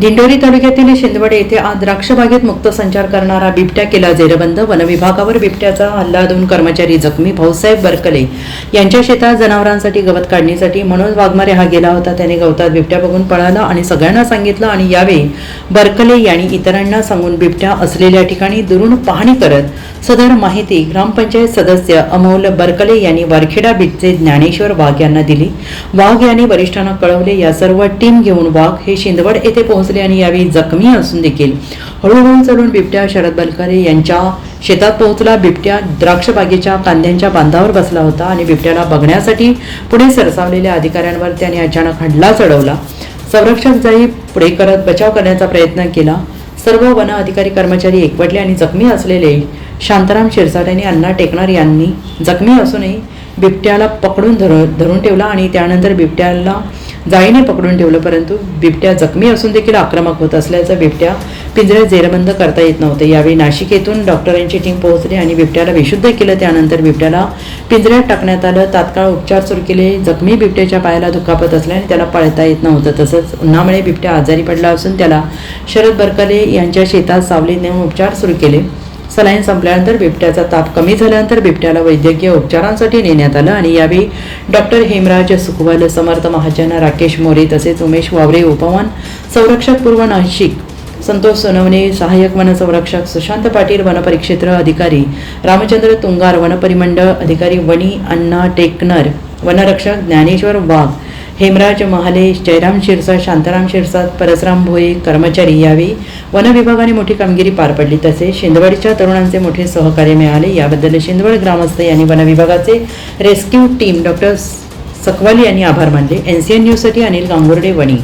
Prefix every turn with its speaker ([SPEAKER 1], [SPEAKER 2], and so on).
[SPEAKER 1] दिंडोरी तालुक्यातील शिंदवड येथे आज द्राक्षबागेत मुक्त संचार करणारा बिबट्या केला जेरबंद. वनविभागावर बिबट्याचा हल्ला दोन कर्मचारी जखमी भाऊसाहेब बरकले यांच्या शेतात जनावरांसाठी गवत काढण्यासाठी मनोज वाघमारे हा गेला होता. त्याने गवतात बिबट्या बघून पळाला आणि सगळ्यांना सांगितलं आणि यावेळी बरकले यांनी इतरांना सांगून बिबट्या असलेल्या ठिकाणी दुरून पाहणी करत सदर माहिती ग्रामपंचायत सदस्य अमोल बरकले यांनी वारखेडा बीटचे ज्ञानेश्वर वाघ यांना दिली. वाघ यांनी वरिष्ठांना कळवले या सर्व टीम घेऊन वाघ हे शिंदवड येथे पोहोच पोहोचले आणि यावेळी जखमी असून देखील हळूहळू चढून बिबट्या शरद बलकरे यांच्या शेतात पोहोचला. बिबट्या द्राक्षबागेच्या कांद्यांच्या बांधावर बसला होता आणि बिबट्याला बघण्यासाठी पुढे सरसावलेल्या अधिकाऱ्यांवर त्याने अचानक हल्ला चढवला. संरक्षक जाई पुढे करत बचाव करण्याचा प्रयत्न केला. सर्व वन अधिकारी कर्मचारी एकवटले आणि जखमी असलेले शांताराम शिरसाट आणि अण्णा टेकणार यांनी जखमी असूनही बिबट्याला पकडून धर धरून ठेवला आणि त्यानंतर बिबट्याला जाळीने पकडून ठेवलं परंतु बिबट्या जखमी असून देखील आक्रमक होत असल्याचं बिबट्या पिंजऱ्यात जेरबंद करता येत नव्हते. यावेळी नाशिक येथून डॉक्टरांची टीम पोहोचली आणि बिबट्याला विशुद्ध केलं. त्यानंतर बिबट्याला पिंजऱ्यात टाकण्यात आलं. तात्काळ उपचार सुरू केले. जखमी बिबट्याच्या पायाला दुखापत असल्याने त्याला पळता येत नव्हतं. तसंच उन्हामुळे बिबट्या आजारी पडला असून त्याला शरद बरकले यांच्या शेतात सावलीत नेऊन उपचार सुरू केले. सलाईन संपल्यानंतर बिबट्याचा ताप कमी झाल्यानंतर बिबट्याला वैद्यकीय उपचारांसाठी नेण्यात आलं आणि यावेळी डॉक्टर हेमराज सुखवल समर्थ महाजन राकेश मोरे तसेच उमेश वावरे उपवन संरक्षक पूर्व नाशिक संतोष सोनवणे सहाय्यक वनसंरक्षक सुशांत पाटील वनपरिक्षेत्र अधिकारी रामचंद्र तुंगार वनपरिमंडळ अधिकारी वणी अण्णा टेकनर वनरक्षक ज्ञानेश्वर वाघ हेमराज महाले जयराम शिरसाट शांताराम शिरसाट परसराम भोई कर्मचारी यावेळी वनविभागाने मोठी कामगिरी पार पडली. तसे शिंदवडच्या तरुणांचे मोठे सहकार्य मिळाले. याबद्दल शिंदवड ग्रामस्थ यांनी वनविभागाचे रेस्क्यू टीम डॉक्टर सकवाली यांनी आभार मानले. एन न्यूजसाठी अनिल गांगुर्डे वणी.